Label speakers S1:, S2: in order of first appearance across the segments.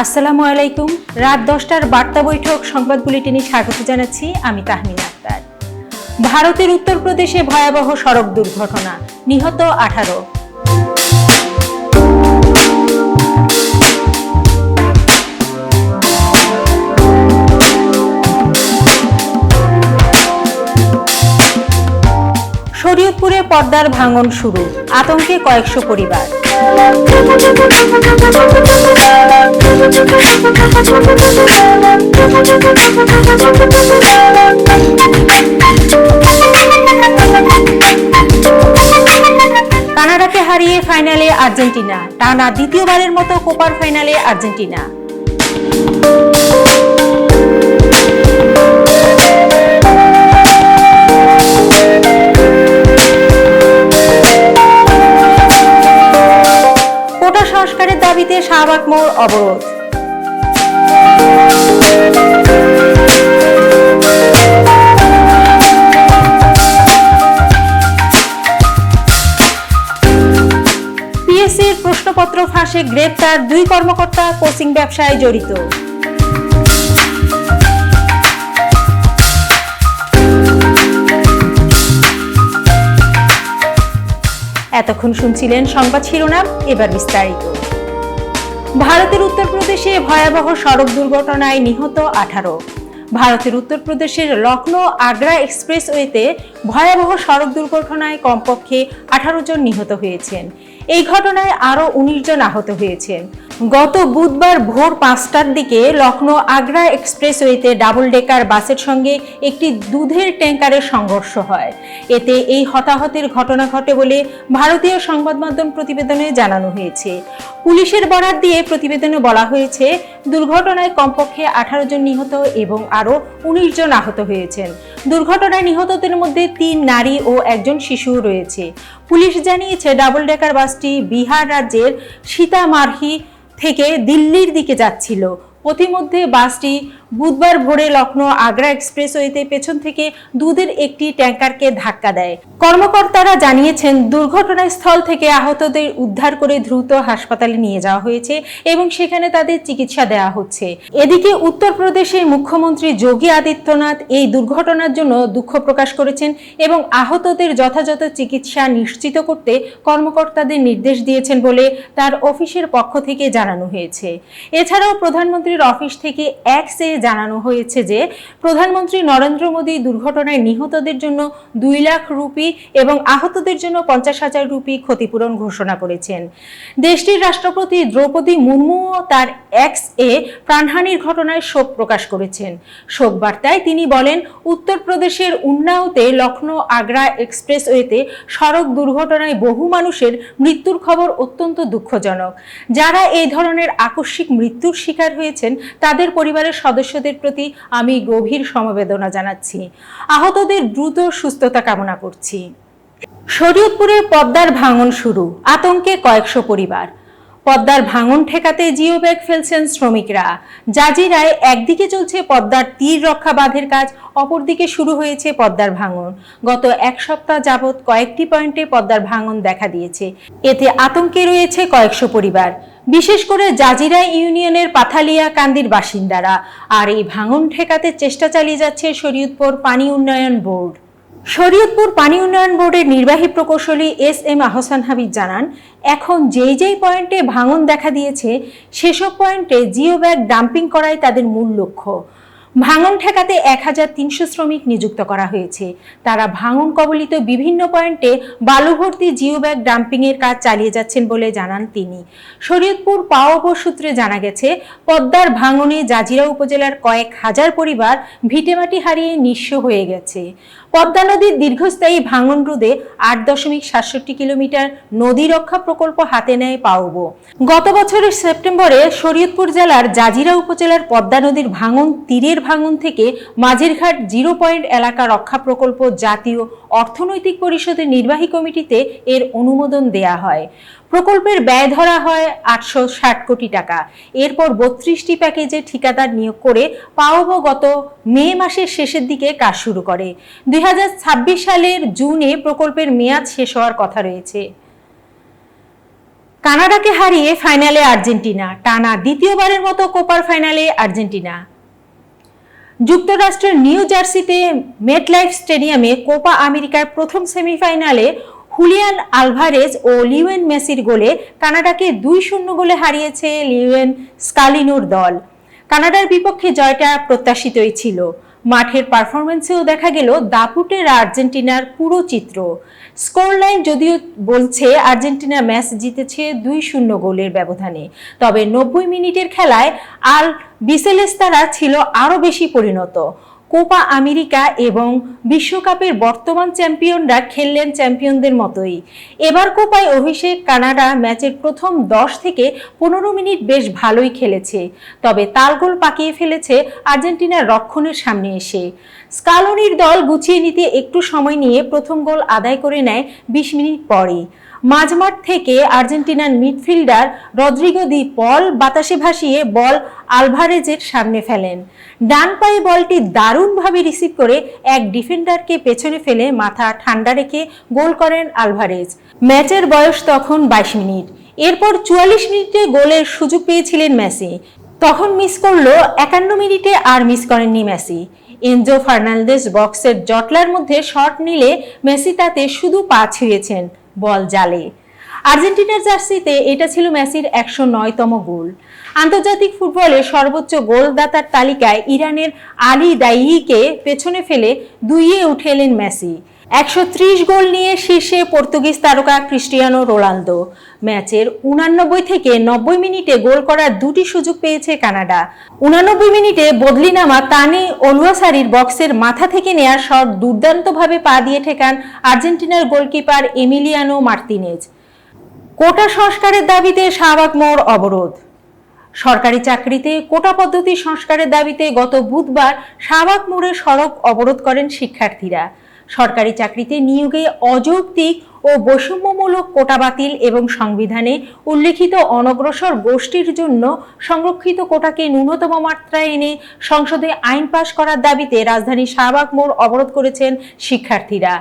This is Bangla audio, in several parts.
S1: আসসালামু আলাইকুম। রাত দশটার বার্তা বৈঠক সংবাদ বুলেটিনে স্বাগত জানাচ্ছি আমি তাহমিন আক্তার। ভারতের উত্তরপ্রদেশে ভয়াবহ সড়ক দুর্ঘটনা, নিহত আঠারো। শরীয়তপুরে পর্দার ভাঙন শুরু, আতঙ্কে কয়েকশো পরিবার। কানাডাকে হারিয়ে ফাইনালে আর্জেন্টিনা টানা দ্বিতীয়বারের মতো কোপার ফাইনালে আর্জেন্টিনা। প্রশ্নপত্র ফাঁসে গ্রেপ্তার দুই কর্মকর্তা কোচিং ব্যবসায় জড়িত। এতক্ষণ শুনছিলেন সংবাদ শিরোনাম, এবার বিস্তারিত। ভারতের উত্তরপ্রদেশে ভয়াবহ সড়ক দুর্ঘটনায় নিহত আঠারো। ভারতের উত্তরপ্রদেশের লখনৌ আগ্রা এক্সপ্রেসওয়েতে ভয়াবহ সড়ক দুর্ঘটনায় কমপক্ষে আঠারো জন নিহত হয়েছেন। এই ঘটনায় আরও উনিশ জন আহত হয়েছেন। গত বুধবার ভোর পাঁচটার দিকে লখনৌ আগ্রা এক্সপ্রেসওয়েতে ডাবল ডেকার বাসের সঙ্গে একটি দুধের ট্যাঙ্কারের সংঘর্ষ হয়। এতে এই হতাহতের ঘটনা ঘটে বলে ভারতীয় সংবাদ মাধ্যম প্রতিবেদনে জানানো হয়েছে। পুলিশের বরাত দিয়ে প্রতিবেদনে বলা হয়েছে, দুর্ঘটনায় কমপক্ষে আঠারো জন নিহত এবং আরও উনিশ জন আহত হয়েছেন। দুর্ঘটনায় নিহতদের মধ্যে তিন নারী ও একজন শিশু রয়েছে। পুলিশ জানিয়েছে, ডাবল ডেকার বাসটি বিহার রাজ্যের সীতামারহি থেকে দিল্লির দিকে যাচ্ছিল। পথিমধ্যে বাসটি বুধবার ভোরে লখনৌ আগ্রা এক্সপ্রেসওয়েতে পেছন থেকে দুধের একটি ট্যাঙ্কারকে ধাক্কা দেয়। কর্মকর্তারা জানিয়েছেন দুর্ঘটনার স্থল থেকে আহতদের উদ্ধার করে দ্রুত হাসপাতালে নিয়ে যাওয়া হয়েছে এবং সেখানে তাদের চিকিৎসা দেওয়া হচ্ছে। এদিকে উত্তরপ্রদেশের মুখ্যমন্ত্রী যোগী আদিত্যনাথ এই দুর্ঘটনার জন্য দুঃখ প্রকাশ করেছেন এবং আহতদের যথাযথ চিকিৎসা নিশ্চিত করতে কর্মকর্তাদের নির্দেশ দিয়েছেন বলে তার অফিসের পক্ষ থেকে জানানো হয়েছে। এছাড়াও প্রধানমন্ত্রীর অফিস থেকে এক এক্সে জানানো হয়েছে যে প্রধানমন্ত্রী নরেন্দ্র মোদী দুর্ঘটনায় নিহতদের জন্য দুই লাখ রুপি এবং আহতদের জন্য পঞ্চাশ হাজার রুপি ক্ষতিপূরণ ঘোষণা করেছেন। দেশটির রাষ্ট্রপতি দ্রৌপদী মুর্মুও তার এক্স এ প্রাণহানির ঘটনায় শোক প্রকাশ করেছেন। শোক বার্তায় তিনি বলেন, উত্তরপ্রদেশের উন্নাওতে লখনৌ আগ্রা এক্সপ্রেসওয়েতে সড়ক দুর্ঘটনায় বহু মানুষের মৃত্যুর খবর অত্যন্ত দুঃখজনক। যারা এই ধরনের আকস্মিক মৃত্যুর শিকার হয়েছেন, তাদের পরিবারের সদস্যদের প্রতি আমি গভীর সমবেদনা জানাচ্ছি। আহতদের দ্রুত সুস্থতা কামনা করছি। শরীয়তপুরের পদ্মার ভাঙন শুরু, আতঙ্কে কয়েকশো পরিবার। পদ্মার ভাঙন ঠেকাতে জিও ব্যাগ ফেলছেন শ্রমিকরা। জাজিরায় একদিকে চলছে পদ্মার তীর রক্ষা বাঁধের কাজ, অপরদিকে শুরু হয়েছে পদ্মার ভাঙন। গত এক সপ্তাহ যাবৎ কয়েকটি পয়েন্টে পদ্মার ভাঙন দেখা দিয়েছে। এতে আতঙ্কে রয়েছে কয়েকশো পরিবার। বিশেষ করে জাজিরা ইউনিয়নের পাথালিয়া কান্দির বাসিন্দারা। আর এই ভাঙন ঠেকাতে চেষ্টা চালিয়ে যাচ্ছে শরীয়তপুর পানি উন্নয়ন বোর্ড। শরীয়তপুর পানি উন্নয়ন বোর্ডের নির্বাহী প্রকৌশলী এস এম আহসান হাবিব জানান, এখন যেই যেই পয়েন্টে ভাঙন দেখা দিয়েছে, সেসব পয়েন্টে জিও ব্যাগ ডাম্পিং করাই তাদের মূল লক্ষ্য। ভাঙন ঠেকাতে এক হাজার তিনশো শ্রমিক নিযুক্ত করা হয়েছে। তারা ভাঙন কবলিত বিভিন্ন পয়েন্টে বালু ভর্তি জিও ব্যাগ ডাম্পিংয়ের কাজ চালিয়ে যাচ্ছেন বলে জানান তিনি। শরীয়তপুর পাওয়া সূত্রে জানা গেছে, পদ্মার ভাঙনে জাজিরা উপজেলার কয়েক হাজার পরিবার ভিটেমাটি হারিয়ে নিঃস্ব হয়ে গেছে। পদ্মা নদীর দীর্ঘস্থায়ী ভাঙন রোধে আট দশমিক সাতষট্টি কিলোমিটার নদী রক্ষা প্রকল্প হাতে নেয় পাওবো। গত বছরের সেপ্টেম্বরে শরীয়তপুর জেলার জাজিরা উপজেলার পদ্মা নদীর ভাঙন তীরের ভাঙন থেকে মাঝেরঘাট জিরো পয়েন্ট এলাকা রক্ষা প্রকল্প জাতীয় অর্থনৈতিক পরিষদের নির্বাহী কমিটিতে এর অনুমোদন দেয়া হয়। প্রকল্পের ব্যয় ধরা হয় আটশো ষাট কোটি টাকা। এরপর বত্রিশটি প্যাকেজে ঠিকাদার নিয়োগ করে পাওবো গত মে মাসের শেষের দিকে কাজ শুরু করে। দুই সালের জুনে প্রকল্পের মেয়াদ শেষ হওয়ার কথা রয়েছে। কানাডাকে হারিয়ে ফাইনালে আর্জেন্টিনা, টানা দ্বিতীয়বারের মতো কোপার ফাইনালে আর্জেন্টিনা। যুক্তরাষ্ট্রের নিউ জার্সিতে মেটলাইফ স্টেডিয়ামে কোপা আমেরিকার প্রথম সেমিফাইনালে হুলিয়ান আলভারেজ ও লিওয়েন মেসির গোলে কানাডাকে দুই শূন্য গোলে হারিয়েছে লিওয়েন স্কালিনোর দল। কানাডার বিপক্ষে জয়টা প্রত্যাশিতই ছিল। মাঠের পারফরমেন্সেও দেখা গেল দাপুটের আর্জেন্টিনার পুরো চিত্র। স্কোরলাইন যদিও বলছে আর্জেন্টিনা ম্যাচ জিতেছে দুই শূন্য গোলের ব্যবধানে। তবে নব্বই মিনিটের খেলায় আল বিসেলেস্তারা ছিল আরও বেশি পরিণত। কোপা আমেরিকা এবং বিশ্বকাপের বর্তমান চ্যাম্পিয়নরা খেললেন চ্যাম্পিয়নদের মতোই। এবার কোপায় অভিষেক কানাডা ম্যাচের প্রথম দশ থেকে পনেরো মিনিট বেশ ভালোই খেলেছে। তবে তালগোল পাকিয়ে ফেলেছে আর্জেন্টিনার রক্ষণের সামনে এসে। স্কালোনির দল গুছিয়ে নিতে একটু সময় নিয়ে প্রথম গোল আদায় করে নেয় বিশ মিনিট পরেই। মাঝমাঠ থেকে আর্জেন্টিনার মিডফিল্ডার রদ্রিগো দি পল বাতাসে ভাসিয়ে বল আলভারেজের সামনে ফেলেন। ডান পায়ে বলটি দারুণভাবে রিসিভ করে এক ডিফেন্ডারকে পেছনে ফেলে মাথা ঠান্ডা রেখে গোল করেন আলভারেজ। ম্যাচের বয়স তখন বাইশ মিনিট। এরপর চুয়াল্লিশ মিনিটে গোলের সুযোগ পেয়েছিলেন মেসি। তখন মিস করল একান্ন মিনিটে আর মিস করেননি মেসি। এনজো ফার্নান্দেজ বক্সের জটলার মধ্যে শট নিলে মেসি তাতে শুধু পা ছুঁয়েছেন বল জালে। আর্জেন্টিনার জার্সিতে এটা ছিল মেসির একশো নয়তম গোল। আন্তর্জাতিক ফুটবলে সর্বোচ্চ গোলদাতার তালিকায় ইরানের আলী দাইকে পেছনে ফেলে দুইয়ে উঠে এলেন মেসি। একশো ত্রিশ গোল নিয়ে শীর্ষে পর্তুগিজ তারকা ক্রিস্টিয়ানো রোনালদো। ম্যাচের উনানব্বই থেকে নব্বই মিনিটে গোল করার দুটি সুযোগ পেয়েছে কানাডা। উনানব্বই মিনিটে বদলি নামা তানি অলুয়াসারির বক্সের মাথা থেকে নেয়ার শট দুর্দান্তভাবে পা দিয়ে ঠেকান আর্জেন্টিনার গোলকিপার এমিলিয়ানো মার্তিনেজ। কোটা সংস্কারের দাবিতে শাহবাগ মোড় অবরোধ। সরকারি চাকরিতে কোটা পদ্ধতি সংস্কারের দাবিতে গত বুধবার শাহবাগ মোড়ে সড়ক অবরোধ করেন শিক্ষার্থীরা। সরকারি চাকরিতে নিয়োগে অযৌক্তিক ও বৈষম্যমূলক কোটা বাতিল এবং সংবিধানে উল্লেখিত অনগ্রসর গোষ্ঠীর জন্য সংরক্ষিত কোটাকে ন্যূনতম মাত্রায় এনে সংসদে আইন পাশ করার দাবিতে রাজধানী শাহবাগ মোড় অবরোধ করেছেন শিক্ষার্থীরা।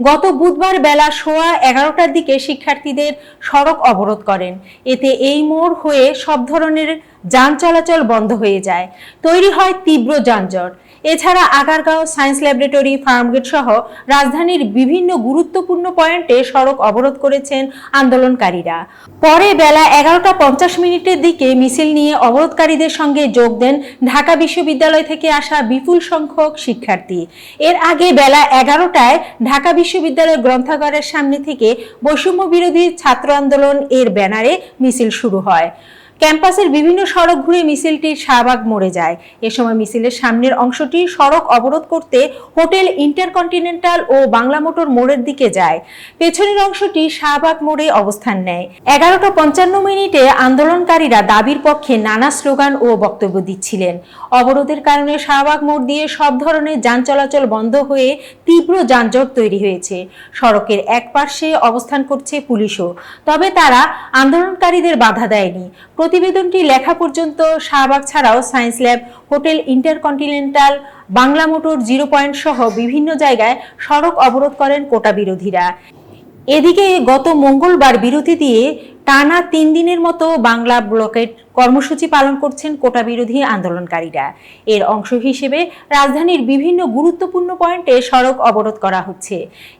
S1: গত বুধবার বেলা সোয়া এগারোটার দিকে শিক্ষার্থীদের সড়ক অবরোধ করেন। এতে এই মোড় হয়ে সব ধরনের যান চলাচল বন্ধ হয়ে যায়। তৈরি হয় তীব্র যানজট। এছাড়া আগারগাঁও সায়েন্স ল্যাবরেটরি, ফার্মগেট সহ রাজধানীর বিভিন্ন গুরুত্বপূর্ণ পয়েন্টে সড়ক অবরোধ করেছেন আন্দোলনকারীরা। পরে বেলা এগারোটা পঞ্চাশ মিনিটের দিকে মিছিল নিয়ে অবরোধকারীদের সঙ্গে যোগ দেন ঢাকা বিশ্ববিদ্যালয় থেকে আসা বিপুল সংখ্যক শিক্ষার্থী। এর আগে বেলা এগারোটায় ঢাকা বিশ্ববিদ্যালয় গ্রন্থাগারের সামনে থেকে বৈষম্য বিরোধী ছাত্র আন্দোলন এর ব্যানারে মিছিল শুরু হয়। ক্যাম্পাসের বিভিন্ন সড়ক ঘুরে মিছিলটি শাহবাগ মোড়ে যায়। এ সময় মিছিলের সামনের অংশটি সড়ক অবরোধ করতে হোটেল ইন্টারকন্টিনেন্টাল ও বাংলা মোটর মোড়ের দিকে যায়। পেছনের অংশটি শাহবাগ মোড়ে অবস্থান নেয়। এগারোটা পঞ্চান্ন মিনিটে আন্দোলনকারীরা দাবির পক্ষে নানা স্লোগান ও বক্তব্য দিচ্ছিলেন। অবরোধের কারণে শাহবাগ মোড় দিয়ে সব ধরনের যান চলাচল বন্ধ হয়ে তীব্র যানজট তৈরি হয়েছে। সড়কের এক পার্শ্বে অবস্থান করছে পুলিশও। তবে তারা আন্দোলনকারীদের বাধা দেয়নি। প্রতিবেদনটি লেখা পর্যন্ত শাহবাগ ছাড়াও science lab, hotel InterContinental, Bangla motor zero point সহ বিভিন্ন জায়গায় সড়ক অবরোধ করেন কোটা বিরোধীরা। এদিকে গত মঙ্গলবার বিরতি দিয়ে টানা তিন দিনের মতো বাংলা ব্লকেট কর্মসূচি পালন করছেন কোটা বিরোধী আন্দোলনকারীরা। এর অংশ হিসেবে রাজধানীর বিভিন্ন গুরুত্বপূর্ণ পয়েন্টে সড়ক অবরোধ করা হচ্ছে।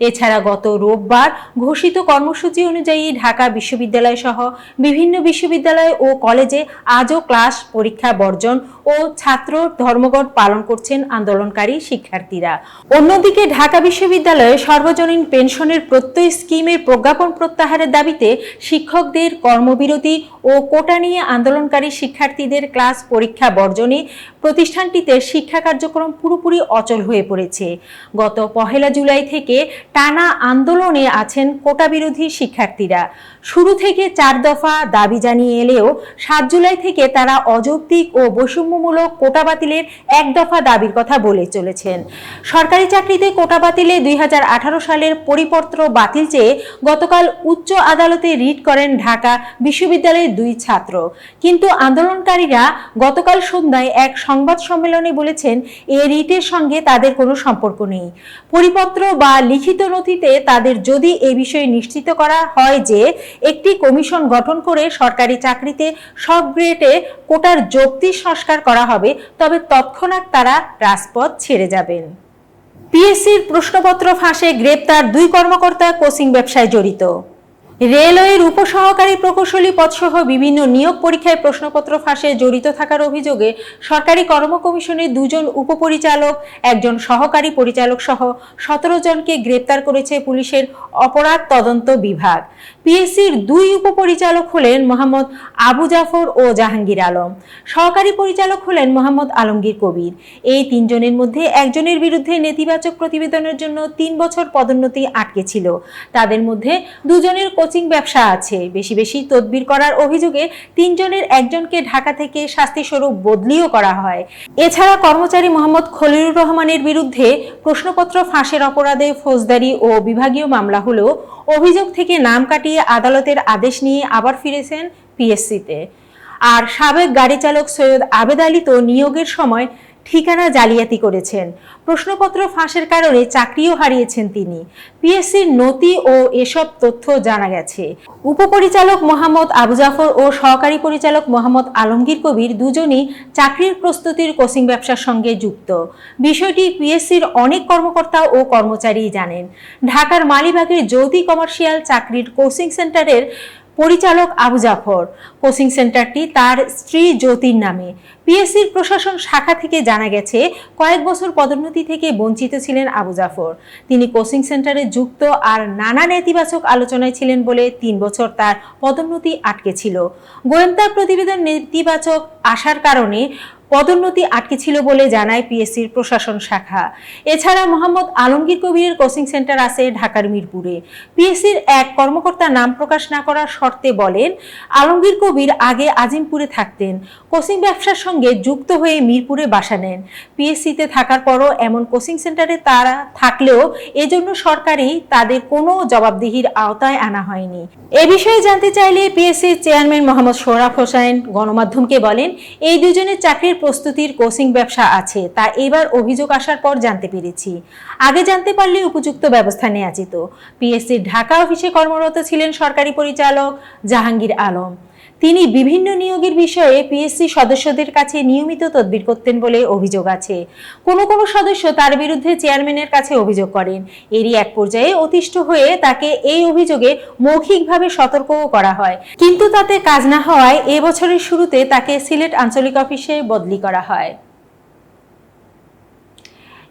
S1: এছাড়া গত রোববার ঘোষিত কর্মসূচি অনুযায়ী ঢাকা বিশ্ববিদ্যালয় সহ বিভিন্ন বিশ্ববিদ্যালয় ও কলেজে আজও ক্লাস, পরীক্ষা বর্জন ও ছাত্র ধর্মঘট পালন করছেন আন্দোলনকারী শিক্ষার্থীরা। অন্যদিকে ঢাকা বিশ্ববিদ্যালয়ে সর্বজনীন পেনশনের প্রত্যয় স্কিমের প্রজ্ঞাপন প্রত্যাহারের দাবিতে শিক্ষকদের কর্মবিরতি ও কোটা নিয়ে আন্দোলনকারী শিক্ষার্থীদের ক্লাস পরীক্ষা বর্জনে প্রতিষ্ঠানটিতে শিক্ষা কার্যক্রম পুরোপুরি অচল হয়ে পড়েছে। গত পহেলা জুলাই থেকে টানা আন্দোলনে আছেন কোটা বিরোধী শিক্ষার্থীরা। শুরু থেকে চার দফা দাবি জানিয়ে এলেও সাত জুলাই থেকে তারা অযৌক্তিক ও বৈষম্যমূলক কোটা বাতিলের এক দফা দাবির কথা বলে চলেছেন। সরকারি চাকরিতে কোটা বাতিলে দুই হাজার আঠারো সালের পরিপত্র বাতিল চেয়ে গতকাল উচ্চ আদালতে রিট করেন ঢাকা বিশ্ববিদ্যালয়ের দুই ছাত্র। কিন্তু আন্দোলনকারীরা গতকাল সন্ধ্যায় এক সংবাদ সম্মেলনে বলেছেন, এ রিটের সঙ্গে তাদের কোনো সম্পর্ক নেই। পরিপত্র বা লিখিত নথিতে তাদের যদি এ বিষয়ে নিশ্চিত করা হয় যে একটি কমিশন গঠন করে সরকারি চাকরিতে সব গ্রেডে কোটার যৌক্তিক সংস্কার করা হবে, তবে তৎক্ষণাৎ তারা রাজপথ ছেড়ে যাবেন। পিএসসির প্রশ্নপত্র ফাঁসে গ্রেপ্তার দুই কর্মকর্তা কোচিং ব্যবসায় জড়িত। রেলওয়ের উপসহকারী প্রকৌশলী পদসহ বিভিন্ন নিয়োগ পরীক্ষায় প্রশ্নপত্র ফাঁসে জড়িত থাকার অভিযোগে সরকারি কর্ম কমিশনের দুজন উপপরিচালক, একজন সহকারী পরিচালক সহ সতেরো জনকে গ্রেপ্তার করেছে পুলিশের অপরাধ তদন্ত বিভাগ। পিএসসির দুই উপপরিচালক হলেন মোহাম্মদ আবু জাফর ও জাহাঙ্গীর আলম। সহকারী পরিচালক হলেন মোহাম্মদ আলমগীর কবির। এই তিনজনের মধ্যে একজনের বিরুদ্ধে নেতিবাচক প্রতিবেদনের জন্য তিন বছর পদোন্নতি আটকে ছিল। তাদের মধ্যে দুজনের কোচিং ব্যবসা আছে। বেশি বেশি তদবির করার অভিযোগে তিনজনের একজনকে ঢাকা থেকে শাস্তিস্বরূপ বদলিও করা হয়। এছাড়া কর্মচারী মোহাম্মদ খলিলুর রহমানের বিরুদ্ধে প্রশ্নপত্র ফাঁসের অপরাধে ফৌজদারি ও বিভাগীয় মামলা হলেও অভিযোগ থেকে নাম কাটিয়ে আদালতের আদেশ নিয়ে আবার ফিরেছেন পিএসসিতে আর সাবেক গাড়ি চালক সৈয়দ আবেদ আলী তো নিয়োগের সময় ঠিকানা জালিয়াতি করেছেন। প্রশ্নপত্র ফাঁসের কারণে চাকরিও হারিয়েছেন তিনি। পিএসসির নথি ও এসব তথ্য জানা গেছে। উপপরিচালক মোহাম্মদ আবু জাফর ও সহকারী পরিচালক মোহাম্মদ আলমগীর কবির দুজনই চাকরির প্রস্তুতির কোচিং ব্যবসার সঙ্গে যুক্ত। বিষয়টি পিএসসির অনেক কর্মকর্তা ও কর্মচারী জানেন। ঢাকার মালিবাগের জ্যোতি কমার্শিয়াল চাকরির কোচিং সেন্টারের পরিচালক আবু জাফর। কোচিং সেন্টারটি তার স্ত্রী জ্যোতির নামে। পিএসসির প্রশাসন শাখা থেকে জানা গেছে, কয়েক বছর পদোন্নতি থেকে বঞ্চিত ছিলেন আবু জাফর। তিনি কোচিং সেন্টারে যুক্ত আর নানা নেতিবাচক আলোচনায় ছিলেন বলে তিন বছর তার পদোন্নতি আটকে ছিল। গোয়েন্দা প্রতিবেদন নেতিবাচক আসার কারণে পদোন্নতি আটকে ছিল বলে জানায় পিএসসির প্রশাসন শাখা। এছাড়া মোহাম্মদ আলমগীর কবিরের কোচিং সেন্টার আছে ঢাকার মিরপুরে। পিএসসির এক কর্মকর্তা নাম প্রকাশ না করার শর্তে বলেন, আলমগীর কবির আগে আজিমপুরে থাকতেন, কোচিং ব্যবসার সঙ্গে যুক্ত হয়ে মিরপুরে বাসা নেন। পিএসসিতে থাকার পরও এমন কোচিং সেন্টারে তারা থাকলেও এজন্য সরকারি তাদের কোনো জবাবদিহির আওতায় আনা হয়নি। এ বিষয়ে জানতে চাইলে পিএসসির চেয়ারম্যান মোহাম্মদ সোহরাব হোসেন গণমাধ্যমকে বলেন, এই দুজনের চাকরির প্রস্তুতির কোচিং ব্যবসা আছে, তা এবার অভিযোগ আসার পর জানতে পেরেছি। আগে জানতে পারলে উপযুক্ত ব্যবস্থা নেওয়া যেত। পিএসসির ঢাকা অফিসে কর্মরত ছিলেন সরকারি পরিচালক জাহাঙ্গীর আলম। তিনি বিভিন্ন নিয়োগের বিষয়ে পিএসসি সদস্যদের কাছে নিয়মিত তদবির করতেন বলে অভিযোগ আছে। কোনো কোনো সদস্য তার বিরুদ্ধে চেয়ারম্যানের কাছে অভিযোগ করেন। এরই এক পর্যায়ে অতিষ্ঠ হয়ে তাকে এই অভিযোগে মৌখিকভাবে সতর্কও করা হয়। কিন্তু তাতে কাজ না হওয়ায় এবছরের শুরুতে তাকে সিলেট আঞ্চলিক অফিসে বদলি করা হয়।